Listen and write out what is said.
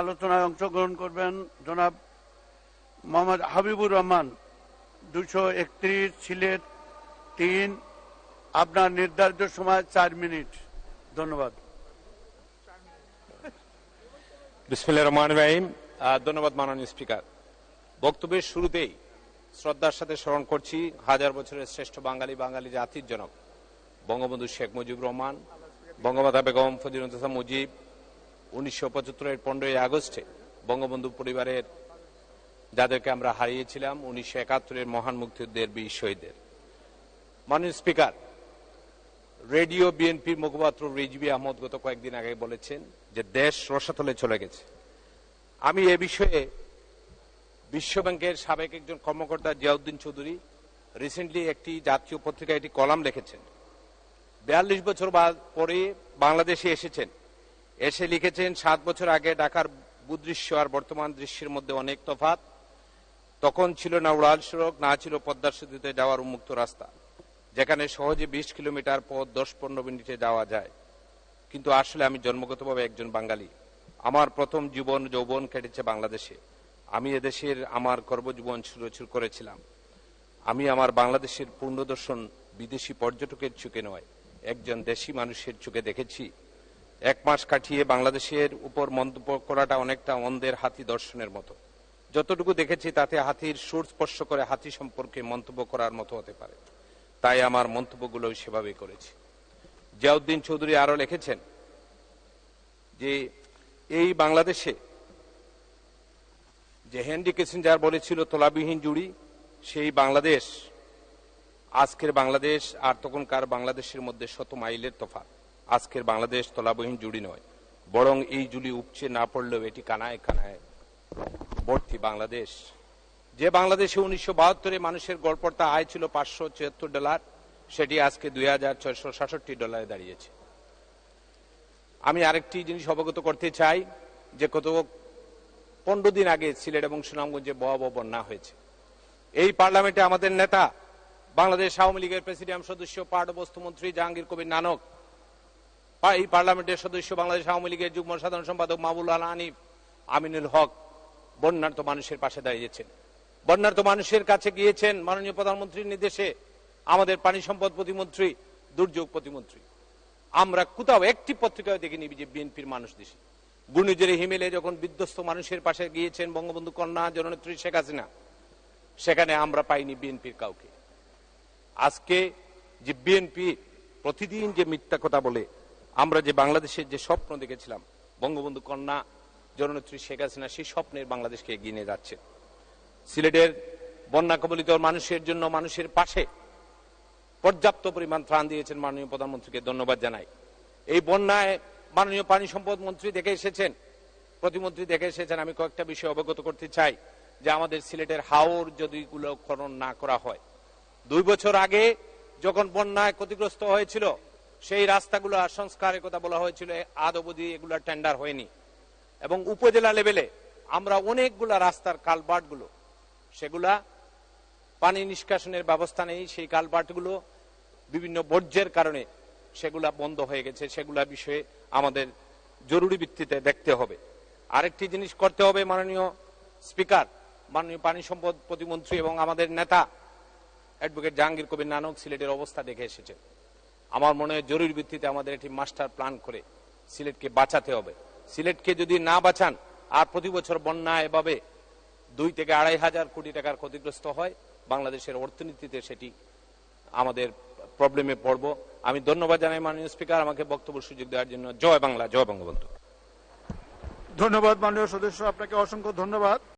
আলোচনায় অংশগ্রহণ করবেন জনাব মোহাম্মদ হাবিবুর রহমান দুশো একত্রিশ সিলেট তিন, আপনার নির্ধারিত সময় চার মিনিট। ধন্যবাদ। বিসমিল্লাহ রহমান রাহিম। ধন্যবাদ মাননীয় স্পিকার। বক্তব্যের শুরুতেই শ্রদ্ধার সাথে স্মরণ করছি হাজার বছরের শ্রেষ্ঠ বাঙালি বাঙালি জাতির জনক, বঙ্গবন্ধু শেখ মুজিবুর রহমান, বঙ্গমাতা বেগম ফজিলতা মুজিব উনিশশো পঁচাত্তরের পনেরোই আগস্টে বঙ্গবন্ধু পরিবারের যাদেরকে আমরা হারিয়েছিলাম, উনিশশো একাত্তরের মহান মুক্তিযুদ্ধের বীর শহীদদের। মাননীয় স্পিকার, রেডিও বিএনপির মুখপাত্র রিজবি আহমদ গত কয়েকদিন আগে বলেছেন যে দেশ রসাতলে চলে গেছে। আমি এ বিষয়ে বিশ্বব্যাংকের সাবেক একজন কর্মকর্তা জিয়াউদ্দিন চৌধুরী রিসেন্টলি একটি জাতীয় পত্রিকায় একটি কলাম লিখেছেন। বিয়াল্লিশ বছর পরে বাংলাদেশে এসেছেন। এসে লিখেছেন, সাত বছর আগে ঢাকার ভূদৃশ্য আর বর্তমান দৃশ্যের মধ্যে অনেক তফাৎ। তখন ছিল না উড়াল সড়ক, না ছিল পদ্মা সেতুতে যাওয়ার উন্মুক্ত রাস্তা, যেখানে সহজে বিশ কিলোমিটার পথ দশ পনেরো মিনিটে যাওয়া যায়। কিন্তু আসলে আমি জন্মগতভাবে একজন বাঙালি। আমার প্রথম জীবন যৌবন কেটেছে বাংলাদেশে। আমি এদেশের, আমার কর্মজীবন শুরু করেছিলাম। আমি আমার বাংলাদেশের পূর্ণদর্শন বিদেশি পর্যটকের চোখে নয়, একজন দেশি মানুষের চোখে দেখেছি। এক মাস কাটিয়ে বাংলাদেশের উপর মন্তব্য করাটা অনেকটা অন্ধের হাতি দর্শনের মতো। যতটুকু দেখেছি তাতে হাতির সুর স্পর্শ করে হাতি সম্পর্কে মন্তব্য করার মতো হতে পারে। তাই আমার মন্তব্যগুলো সেভাবেই করেছি। জিয়াউদ্দিন চৌধুরী আরও লিখেছেন যে, এই বাংলাদেশে যে হেনরি কিসিঞ্জার বলেছিল তোলাবিহীন জুড়ি, সেই বাংলাদেশ, আজকের বাংলাদেশ আর তখনকার বাংলাদেশের মধ্যে শত মাইলের তফাৎ। আজকের বাংলাদেশ তলাবহীন জুড়ি নয়, বরং এই জুলি উপচে না পড়লেও এটি কানায় কানায় ভর্তি বাংলাদেশ। যে বাংলাদেশে উনিশশো বাহাত্তরে মানুষের গড়পড়তা আয় ছিল পাঁচশো ছিয়াত্তর ডলার, সেটি আজকে দুই হাজার ছয়শো সাতষট্টি ডলারে দাঁড়িয়েছে। আমি আরেকটি জিনিস অবগত করতে চাই, যে কত পনেরো দিন আগে সিলেট এবং সুনামগঞ্জে ভয়াবহ বন্যা হয়েছে। এই পার্লামেন্টে আমাদের নেতা, বাংলাদেশ আওয়ামী লীগের প্রেসিডিয়াম সদস্য পার্ট বস্তুমন্ত্রী জাহাঙ্গীর কবির নানক এই পার্লামেন্টের সদস্য বাংলাদেশ আওয়ামী লীগের যুগ্ম সাধারণ সম্পাদক মাহবুল আল আনিফ আমিনুল হক বন্যার্ত মানুষের পাশে দাঁড়িয়েছেন। বন্যার্ত মানুষের কাছে গিয়েছেন মাননীয় প্রধানমন্ত্রীর নির্দেশে আমাদের পানি সম্পদ প্রতিমন্ত্রী, দুর্যোগ প্রতিমন্ত্রী। আমরা কোথাও একটি পত্রিকায় দেখিনি বিএনপির মানুষ দেশে। গুণিজের হিমেলে যখন বিধ্বস্ত মানুষের পাশে গিয়েছেন বঙ্গবন্ধু কন্যা জননেত্রী শেখ হাসিনা, সেখানে আমরা পাইনি বিএনপির কাউকে। আজকে যে বিএনপি প্রতিদিন যে মিথ্যা কথা বলে আমরা যে বাংলাদেশের যে স্বপ্ন দেখেছিলাম, বঙ্গবন্ধু কন্যা জননেত্রী শেখ হাসিনা সেই স্বপ্নের বাংলাদেশকে এগিয়ে নিয়ে যাচ্ছে। সিলেটের বন্যা কবলিত মানুষের জন্য মানুষের পাশে পর্যাপ্ত পরিমাণ ত্রাণ দিয়েছেন মাননীয় প্রধানমন্ত্রীকে ধন্যবাদ জানাই। এই বন্যায় মাননীয় পানি সম্পদ মন্ত্রী দেখে এসেছেন, প্রতিমন্ত্রী দেখে এসেছেন। আমি কয়েকটা বিষয় অবগত করতে চাই যে আমাদের সিলেটের হাওর যদি গুলো খনন না করা হয়। দুই বছর আগে যখন বন্যায় ক্ষতিগ্রস্ত হয়েছিল সেই রাস্তাগুলো সংস্কারের কথা বলা হয়েছিল আদ অবধি এগুলো টেন্ডার হয়নি। এবং উপজেলা লেভেলে আমরা অনেকগুলা রাস্তার কালবার্টগুলো সেগুলা পানি নিষ্কাশনের ব্যবস্থা নেই, সেই কালবার্টগুলো বিভিন্ন বর্জ্যের কারণে সেগুলা বন্ধ হয়ে গেছে, সেগুলা বিষয়ে আমাদের জরুরি ভিত্তিতে দেখতে হবে। আরেকটি জিনিস করতে হবে মাননীয় স্পিকার, মাননীয় পানি সম্পদ প্রতিমন্ত্রী এবং আমাদের নেতা অ্যাডভোকেট জাহাঙ্গীর কবির নানক সিলেটের অবস্থা দেখে এসেছে আমার মনে হয় জরুরি ভিত্তিতে আমাদের একটি মাস্টার প্ল্যান করে সিলেটকে বাঁচাতে হবে। সিলেটকে যদি না বাঁচান, আর প্রতি বছর বন্যা এভাবে দুই থেকে আড়াই হাজার কোটি টাকার ক্ষতিগ্রস্ত হয়, বাংলাদেশের অর্থনীতিতে সেটি আমাদের প্রবলেমে পড়ব। আমি ধন্যবাদ জানাই মাননীয় স্পিকার আমাকে বক্তব্য সুযোগ দেওয়ার জন্য। জয় বাংলা, জয় বঙ্গবন্ধু। ধন্যবাদ মাননীয় সদস্য, আপনাকে অসংখ্য ধন্যবাদ।